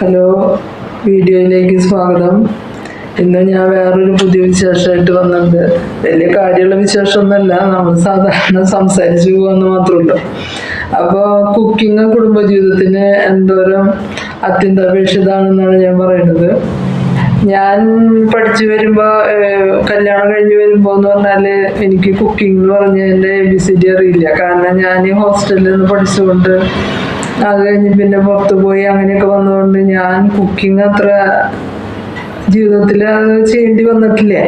Hello വീഡിയോയിലേക്ക് സ്വാഗതം. ഇന്ന് ഞാൻ വേറൊരു പുതിയ വിശേഷമായിട്ട് വന്നിട്ടുണ്ട്. വലിയ കാര്യമുള്ള വിശേഷമൊന്നുമല്ല നമ്മൾ സാധാരണ സംസാരിച്ചു പോകുമെന്ന് മാത്രമേ ഉള്ളൂ അപ്പോൾ കുക്കിംഗ് കുടുംബജീവിതത്തിന് എന്തോരം അത്യന്താപേക്ഷിതാണെന്നാണ് ഞാൻ പറയുന്നത്. ഞാൻ പഠിച്ചു വരുമ്പോൾ കല്യാണം കഴിഞ്ഞ് വരുമ്പോൾ എന്ന് പറഞ്ഞാൽ എനിക്ക് കുക്കിംഗ് എന്ന് പറഞ്ഞതിന്റെ എ ബി സി ഡി അറിയില്ല. കാരണം ഞാൻ ഹോസ്റ്റലിൽ നിന്ന് പഠിച്ചുകൊണ്ട് അത് കഴിഞ്ഞ് പിന്നെ പുറത്ത് പോയി അങ്ങനെയൊക്കെ വന്നതുകൊണ്ട് ഞാൻ കുക്കിംഗ് അത്ര ജീവിതത്തിൽ അത് ചെയ്യേണ്ടി വന്നിട്ടില്ലേ.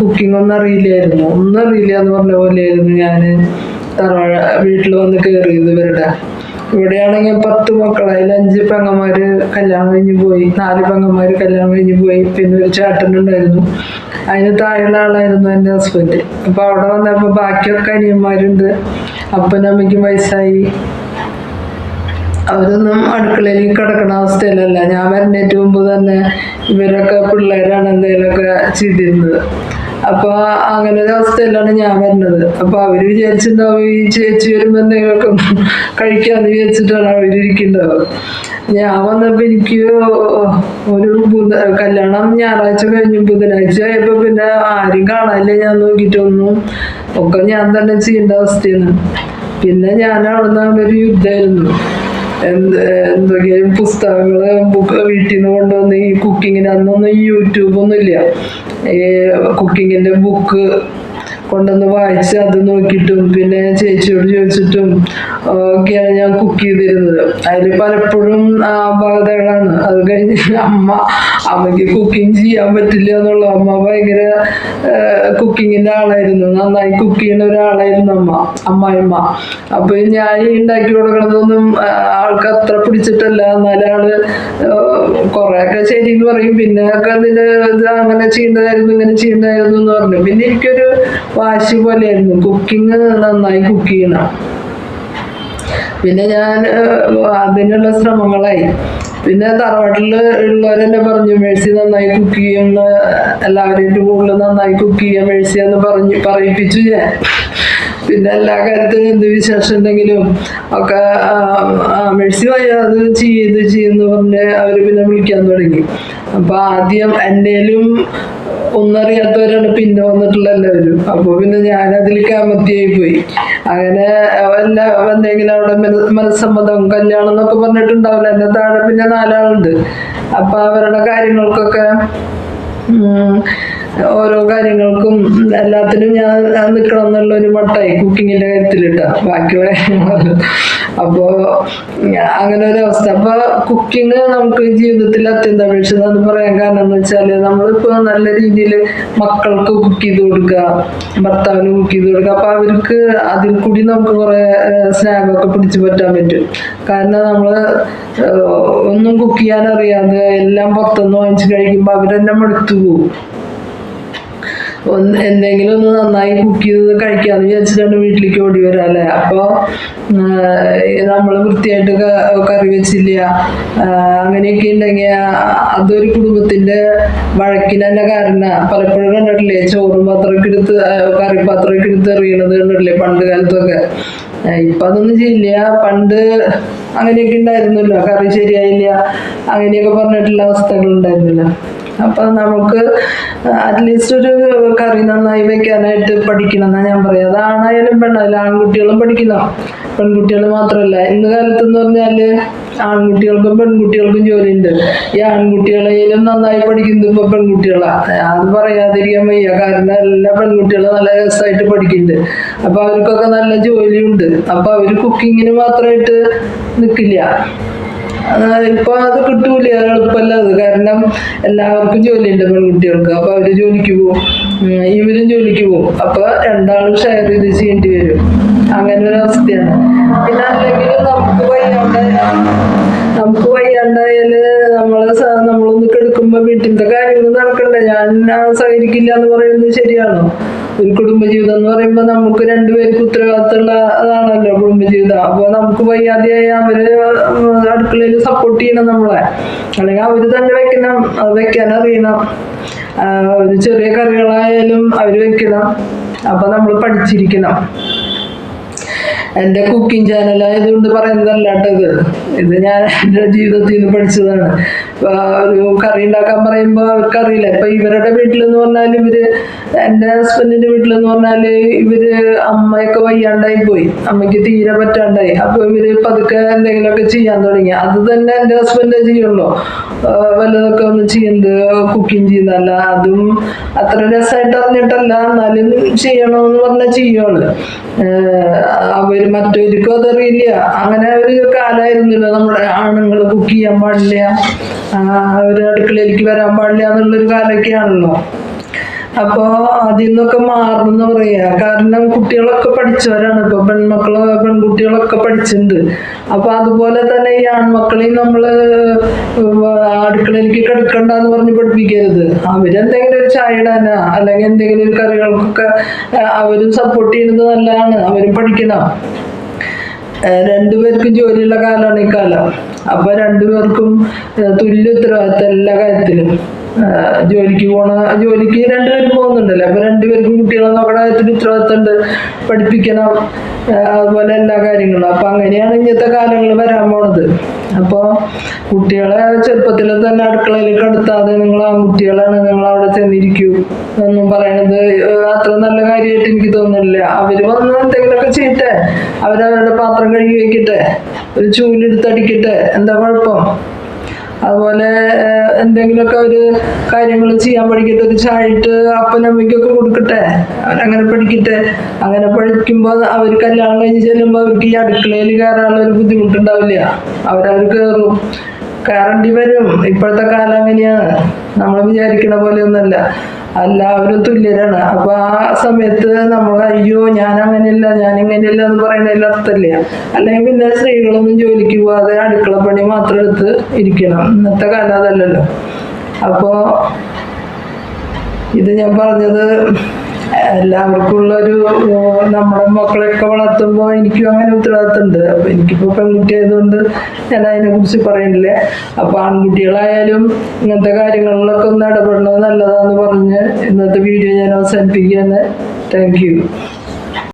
കുക്കിംഗ് ഒന്നും അറിയില്ലായിരുന്നു. ഒന്നും അറിയില്ല എന്ന് പറഞ്ഞ പോലെയായിരുന്നു ഞാൻ തറവാഴ വീട്ടിൽ വന്ന് കയറിയത് ഇവരുടെ. ഇവിടെയാണെങ്കിൽ പത്ത് മക്കളായി. അഞ്ച് പെങ്ങന്മാര് കല്യാണം കഴിഞ്ഞ് പോയി. നാല് പെങ്ങന്മാര് കല്യാണം കഴിഞ്ഞ് പോയി. പിന്നെ ഒരു ചേട്ടനുണ്ടായിരുന്നു അതിന് താഴെയുള്ള ആളായിരുന്നു എന്റെ ഹസ്ബൻഡ് അപ്പോൾ അവിടെ വന്നപ്പോൾ ബാക്കിയൊക്കെ അനിയന്മാരുണ്ട്. അപ്പനമ്മയ്ക്കും വയസ്സായി. അവരൊന്നും അടുക്കളയിൽ കിടക്കുന്ന അവസ്ഥയിലല്ല. ഞാൻ വരുന്നേറ്റ് മുമ്പ് തന്നെ ഇവരൊക്കെ പിള്ളേരാണ് എന്തെങ്കിലുമൊക്കെ ചെയ്തിരുന്നത്. അപ്പോൾ അങ്ങനെ ഒരു അവസ്ഥയിലാണ് ഞാൻ വരുന്നത് അപ്പോൾ അവർ വിചാരിച്ചിട്ടുണ്ടാവും ഈ ചേച്ചി വരുമ്പോൾ എന്തെങ്കിലുമൊക്കെ കഴിക്കാന്ന് വിചാരിച്ചിട്ടാണ് അവരിയ്ക്കുണ്ടാവുക ഞാൻ വന്നപ്പോൾ എനിക്ക് ഒരു ബുധ കല്യാണം ഞായറാഴ്ച കഴിഞ്ഞു. ബുധനാഴ്ച ആയപ്പോൾ പിന്നെ ആരും കാണാനില്ല. ഞാൻ നോക്കിയിട്ടൊന്നും ഒക്കെ ഞാൻ തന്നെ ചെയ്യേണ്ട അവസ്ഥയാണ്. പിന്നെ ഞാൻ അവിടെ നിന്ന് ഒരു യുദ്ധമായിരുന്നു. എന്ത് എന്തൊക്കെയും പുസ്തകങ്ങൾ ബുക്ക് വീട്ടിൽ നിന്ന് കൊണ്ടുവന്ന് ഈ കുക്കിങ്ങിന് അന്നൊന്നും യൂട്യൂബൊന്നും ഇല്ല ഈ കുക്കിങ്ങിന്റെ ബുക്ക് കൊണ്ടുവന്ന് വായിച്ച് അത് നോക്കിയിട്ടും പിന്നെ ചേച്ചിയോട് ചോദിച്ചിട്ടും ഒക്കെയാണ് ഞാൻ കുക്ക് ചെയ്തിരുന്നത്. അതിൽ പലപ്പോഴും അപാകതകളാണ് അത് കഴിഞ്ഞ് അമ്മ അമ്മയ്ക്ക് കുക്കിംഗ് ചെയ്യാൻ പറ്റില്ല എന്നുള്ള അമ്മ ഭയങ്കര കുക്കിങ്ങിന്റെ ആളായിരുന്നു. നന്നായി കുക്ക് ചെയ്യുന്ന ഒരാളായിരുന്നു അമ്മ അമ്മായിമ്മ. അപ്പൊ ഞാൻ ഉണ്ടാക്കി കൊടുക്കണതൊന്നും ആൾക്ക് അത്ര പിടിച്ചിട്ടല്ല. എന്നാലും ആൾ കുറെയൊക്കെ ശരി എന്ന് പറയും. പിന്നെ ഒക്കെ അതിന്റെ ഇത് അങ്ങനെ ചെയ്യേണ്ടതായിരുന്നു ഇങ്ങനെ ചെയ്യേണ്ടതായിരുന്നു എന്ന് പറഞ്ഞു. പിന്നെ എനിക്കൊരു വാശി പോലെയായിരുന്നു. കുക്കിംഗ് നന്നായി കുക്ക് ചെയ്യണം. പിന്നെ ഞാൻ അതിനുള്ള ശ്രമങ്ങളായി. പിന്നെ തറവാട്ടിൽ ഉള്ളവരെന്നെ പറഞ്ഞു മേഴ്സി നന്നായി കുക്ക് ചെയ്യുന്ന എല്ലാവരും കൂടുതൽ നന്നായി കുക്ക് ചെയ്യാൻ മേഴ്സി എന്ന് പറഞ്ഞു പറയിപ്പിച്ചു ഞാൻ. പിന്നെ എല്ലാ കാര്യത്തിലും എന്ത് വിശേഷം ഉണ്ടെങ്കിലും ഒക്കെ മെഴ്സി ആ, മേഴ്സി വയ്യ അത് ചെയ്ത് ചെയ്യുന്നു പറഞ്ഞ് അവർ പിന്നെ വിളിക്കാൻ തുടങ്ങി. അപ്പൊ ആദ്യം എന്നേലും ഒന്നറിയാത്തവരാണ് പിന്നെ വന്നിട്ടുള്ള എല്ലാവരും. അപ്പോൾ പിന്നെ ഞാൻ അതിൽ കാമത്തിയായി പോയി അങ്ങനെ എല്ലാ എന്തെങ്കിലും അവിടെ മന- മനസ്സമ്മതം കല്യാണം എന്നൊക്കെ പറഞ്ഞിട്ടുണ്ടാവില്ല. എന്റെ താഴെ പിന്നെ നാലാളുണ്ട്. അപ്പൊ അവരുടെ കാര്യങ്ങൾക്കൊക്കെ ഓരോ കാര്യങ്ങൾക്കും എല്ലാത്തിനും ഞാൻ നിൽക്കണം എന്നുള്ള ഒരു മട്ടായി കുക്കിങ്ങിന്റെ കാര്യത്തിലിട്ട. ബാക്കിയുള്ള അപ്പോൾ അപ്പോ അങ്ങനെ ഒരു അവസ്ഥ. അപ്പോൾ കുക്കിംഗ് നമുക്ക് ജീവിതത്തിൽ അത്യന്താപേക്ഷിത എന്ന് പറയാൻ കാരണം എന്ന് വെച്ചാൽ നമ്മളിപ്പോ നല്ല രീതിയിൽ മക്കൾക്ക് കുക്ക് ചെയ്ത് കൊടുക്കുക ഭർത്താവിന് കുക്ക് ചെയ്ത് കൊടുക്കുക അപ്പോൾ അവർക്ക് അതിൽ കൂടി നമുക്ക് കുറെ സ്നാഗൊക്കെ പിടിച്ചു പറ്റാൻ പറ്റും. കാരണം നമ്മൾ ഒന്നും കുക്ക് ചെയ്യാൻ അറിയാതെ എല്ലാം പുറത്തുനിന്ന് വാങ്ങിച്ച് കഴിക്കുമ്പോൾ അവരെന്നെ മടുത്തു പോകും ഒന്ന് എന്തെങ്കിലും ഒന്ന് നന്നായി കുക്ക് ചെയ്ത് കഴിക്കാന്ന് വിചാരിച്ചിട്ടാണ് വീട്ടിലേക്ക് ഓടി വരാല്ലേ അപ്പോൾ നമ്മൾ വൃത്തിയായിട്ട് കറി വെച്ചില്ല. അങ്ങനെയൊക്കെ ഉണ്ടെങ്കിൽ അതൊരു കുടുംബത്തിന്റെ വഴക്കിന് തന്നെ കാരണ. പലപ്പോഴും കണ്ടിട്ടില്ലേ ചോറും പാത്രമൊക്കെ എടുത്ത് കറിപ്പാത്രമൊക്കെ എടുത്ത് എറിയണത് കണ്ടിട്ടില്ലേ പണ്ട് കാലത്തൊക്കെ. ഇപ്പൊ അതൊന്നും ചെയ്യില്ല. പണ്ട് അങ്ങനെയൊക്കെ ഉണ്ടായിരുന്നല്ലോ. കറി ശരിയായില്ല. അങ്ങനെയൊക്കെ പറഞ്ഞിട്ടുള്ള അവസ്ഥകൾ ഉണ്ടായിരുന്നല്ലോ അപ്പൊ നമുക്ക് അറ്റ്ലീസ്റ്റ് ഒരു കറി നന്നായി വെക്കാനായിട്ട് പഠിക്കണം എന്നാ ഞാൻ പറയാം അത് ആണായാലും പെണ്ണായാലും ആൺകുട്ടികളും പഠിക്കണം. പെൺകുട്ടികൾ മാത്രമല്ല. ഇന്ന് കാലത്ത് എന്ന് പറഞ്ഞാൽ ആൺകുട്ടികൾക്കും പെൺകുട്ടികൾക്കും ജോലിയുണ്ട്. ഈ ആൺകുട്ടികളെയും നന്നായി പഠിക്കുന്നത് ഇപ്പൊ പെൺകുട്ടികളാ. അത് പറയാതിരിക്കാൻ വയ്യ. കാരണം എല്ലാ പെൺകുട്ടികളും നല്ല രസമായിട്ട് പഠിക്കുന്നുണ്ട്. അപ്പൊ അവർക്കൊക്കെ നല്ല ജോലിയുണ്ട്. അപ്പൊ അവർ കുക്കിങ്ങിന് മാത്രമായിട്ട് നിൽക്കില്ല ഇപ്പൊ അത് കിട്ടൂല എളുപ്പമല്ല. അത് കാരണം എല്ലാവർക്കും ജോലിയുണ്ട് പെൺകുട്ടികൾക്ക്. അപ്പൊ അവർ ജോലിക്ക് പോകും. ഇവരും ജോലിക്ക് പോകും. അപ്പൊ രണ്ടാളും ഷെയർ ചെയ്ത് ചെയ്യേണ്ടി വരും. അങ്ങനെ ഒരു അവസ്ഥയാണ്. പിന്നെ അല്ലെങ്കിൽ നമുക്ക് വയ്യാണ്ടായാലും നമുക്ക് വയ്യാണ്ടായാൽ നമ്മൾ സ- നമ്മളൊന്ന് കെടുക്കുമ്പോ വീട്ടിലത്തെ കാര്യങ്ങൾ നടക്കണ്ടേ? ഞാൻ സഹകരിക്കില്ല എന്ന് പറയുന്നത് ശരിയാണോ? ഒരു കുടുംബജീവിതം എന്ന് പറയുമ്പോൾ നമുക്ക് രണ്ടുപേർക്ക് ഉത്തരവാദിത്തമുള്ള അതാണല്ലോ കുടുംബജീവിതം. അപ്പോൾ നമുക്ക് വയ്യാതെയായി അവർ അടുക്കളയിൽ സപ്പോർട്ട് ചെയ്യണം നമ്മളെ. അല്ലെങ്കിൽ അവർ തന്നെ വെക്കണം അത് വെക്കാൻ അറിയണം. ഒരു ചെറിയ കറികളായാലും അവർ വെക്കണം. അപ്പൊ നമ്മൾ പഠിച്ചിരിക്കണം. എന്റെ കുക്കിംഗ് ചാനലായതുകൊണ്ട് പറയുന്നതല്ല കേട്ടത് ഇത്. ഞാൻ എന്റെ ജീവിതത്തിൽ നിന്ന് പഠിച്ചതാണ്. ഒരു കറി ഉണ്ടാക്കാൻ പറയുമ്പോൾ അവർക്കറിയില്ല. ഇപ്പൊ ഇവരുടെ വീട്ടിലെന്ന് പറഞ്ഞാൽ ഇവർ എന്റെ ഹസ്ബൻഡിന്റെ വീട്ടിലെന്ന് പറഞ്ഞാൽ ഇവർ അമ്മയൊക്കെ വയ്യാണ്ടായി പോയി. അമ്മയ്ക്ക് തീരെ പറ്റാണ്ടായി. അപ്പൊ ഇവർ പതുക്കെ എന്തെങ്കിലുമൊക്കെ ചെയ്യാൻ തുടങ്ങി. അത് തന്നെ എന്റെ ഹസ്ബൻഡേ ചെയ്യുള്ളൂ വല്ലതൊക്കെ ഒന്ന് ചെയ്യുന്നത് കുക്കിംഗ് ചെയ്യുന്നതല്ല. അതും അത്ര രസമായിട്ട് അറിഞ്ഞിട്ടല്ല. എന്നാലും ചെയ്യണമെന്ന് പറഞ്ഞാൽ ചെയ്യുവാണ്. അവർ മറ്റവർക്കും അതറിയില്ല അങ്ങനെ ഒരു കാലമായിരുന്നല്ലോ നമ്മുടെ ആണുങ്ങൾ കുക്ക് ചെയ്യാൻ പാടില്ല. അവർ അടുക്കളയിലേക്ക് വരാൻ പാടില്ല എന്നുള്ളൊരു കാലമൊക്കെയാണല്ലോ അപ്പോ അതിൽ നിന്നൊക്കെ മാറണമെന്ന് പറയാ. കാരണം കുട്ടികളൊക്കെ പഠിച്ചവരാണ്. ഇപ്പൊ പെൺമക്കൾ പെൺകുട്ടികളൊക്കെ പഠിച്ചിട്ടുണ്ട്. അപ്പൊ അതുപോലെ തന്നെ ഈ ആൺമക്കളെയും നമ്മൾ അടുക്കളയിലേക്ക് കിടക്കണ്ടെന്ന് പറഞ്ഞ് പഠിപ്പിക്കരുത്. അവരെന്തെങ്കിലും ഒരു ചായ ഇടാനാ അല്ലെങ്കിൽ എന്തെങ്കിലും ഒരു കറികൾക്കൊക്കെ അവരും സപ്പോർട്ട് ചെയ്യുന്നത് നല്ലതാണ്. അവരും പഠിക്കണം. രണ്ടുപേർക്കും ജോലിയുള്ള കാലമാണ് ഈ കാലം. അപ്പൊ രണ്ടുപേർക്കും തുല്യ ഉത്തരവാദിത്തം എല്ലാ കാര്യത്തിലും. ജോലിക്ക് പോണ ജോലിക്ക് രണ്ടുപേരും പോകുന്നുണ്ടല്ലോ? അപ്പൊ രണ്ടുപേർക്കും കുട്ടികളെ നോക്കണ കാര്യത്തിൽ ഉത്തരവാദിത്തം ഉണ്ട് പഠിപ്പിക്കണം അതുപോലെ എല്ലാ കാര്യങ്ങളും. അപ്പൊ അങ്ങനെയാണ് ഇന്നത്തെ കാലങ്ങൾ വരാൻ പോണത്. അപ്പോൾ കുട്ടികളെ ചെറുപ്പത്തിൽ തന്നെ അടുക്കളയിൽ കടത്താതെ നിങ്ങൾ ആ ആൺകുട്ടികളാണ് നിങ്ങൾ അവിടെ ചെന്നിരിക്കൂ എന്നും പറയണത് അത്ര നല്ല കാര്യമായിട്ട് എനിക്ക് തോന്നുന്നില്ല. അവർ വന്ന് എന്തെങ്കിലുമൊക്കെ ചെയ്യട്ടെ. അവരവരുടെ പാത്രം കഴുകി വെക്കട്ടെ. ഒരു ചൂലെടുത്തടിക്കട്ടെ എന്താ കുഴപ്പം? അതുപോലെ എന്തെങ്കിലുമൊക്കെ അവർ കാര്യങ്ങൾ ചെയ്യാൻ പഠിക്കട്ടെ ഒരു ചായിട്ട് അപ്പനമ്മയ്ക്കൊക്കെ കൊടുക്കട്ടെ അവരങ്ങനെ പഠിക്കട്ടെ. അങ്ങനെ പഠിക്കുമ്പോൾ അവർ കല്യാണം കഴിഞ്ഞ് ചെല്ലുമ്പോൾ അവർക്ക് ഈ അടുക്കളയിൽ കയറാനുള്ള ഒരു ബുദ്ധിമുട്ടുണ്ടാവില്ല. അവരവർ കയറും കയറേണ്ടി വരും. ഇപ്പോഴത്തെ കാലം അങ്ങനെയാണ്. നമ്മൾ വിചാരിക്കണ പോലെയൊന്നല്ല എല്ലാവരും തുല്യരാണ്. അപ്പൊ ആ സമയത്ത് നമ്മൾ അയ്യോ ഞാൻ അങ്ങനെയല്ല ഞാൻ ഇങ്ങനെയല്ല എന്ന് പറയുന്നതിൽ അർത്ഥമില്ല? അല്ലെങ്കിൽ പിന്നെ സ്ത്രീകളൊന്നും ജോലിക്ക് പോവാതെ അടുക്കള പണി മാത്രം എടുത്ത് ഇരിക്കണം. ഇന്നത്തെ കാലം അതല്ലല്ലോ. അപ്പോ ഇത് ഞാൻ പറഞ്ഞത് എല്ലാവർക്കും ഉള്ളൊരു നമ്മുടെ മക്കളെയൊക്കെ വളർത്തുമ്പോൾ എനിക്കും അങ്ങനെ ഉത്തരവാദിത്തമുണ്ട്. അപ്പൊ എനിക്കിപ്പോൾ പെൺകുട്ടി ആയതുകൊണ്ട് ഞാൻ അതിനെക്കുറിച്ച് പറയുന്നില്ല അപ്പൊ ആൺകുട്ടികളായാലും ഇങ്ങനത്തെ കാര്യങ്ങളിലൊക്കെ ഒന്ന് ഇടപെടണത് നല്ലതാന്ന് പറഞ്ഞ് ഇന്നത്തെ വീഡിയോ ഞാൻ അവസാനിപ്പിക്കുകയാണ്. Thank you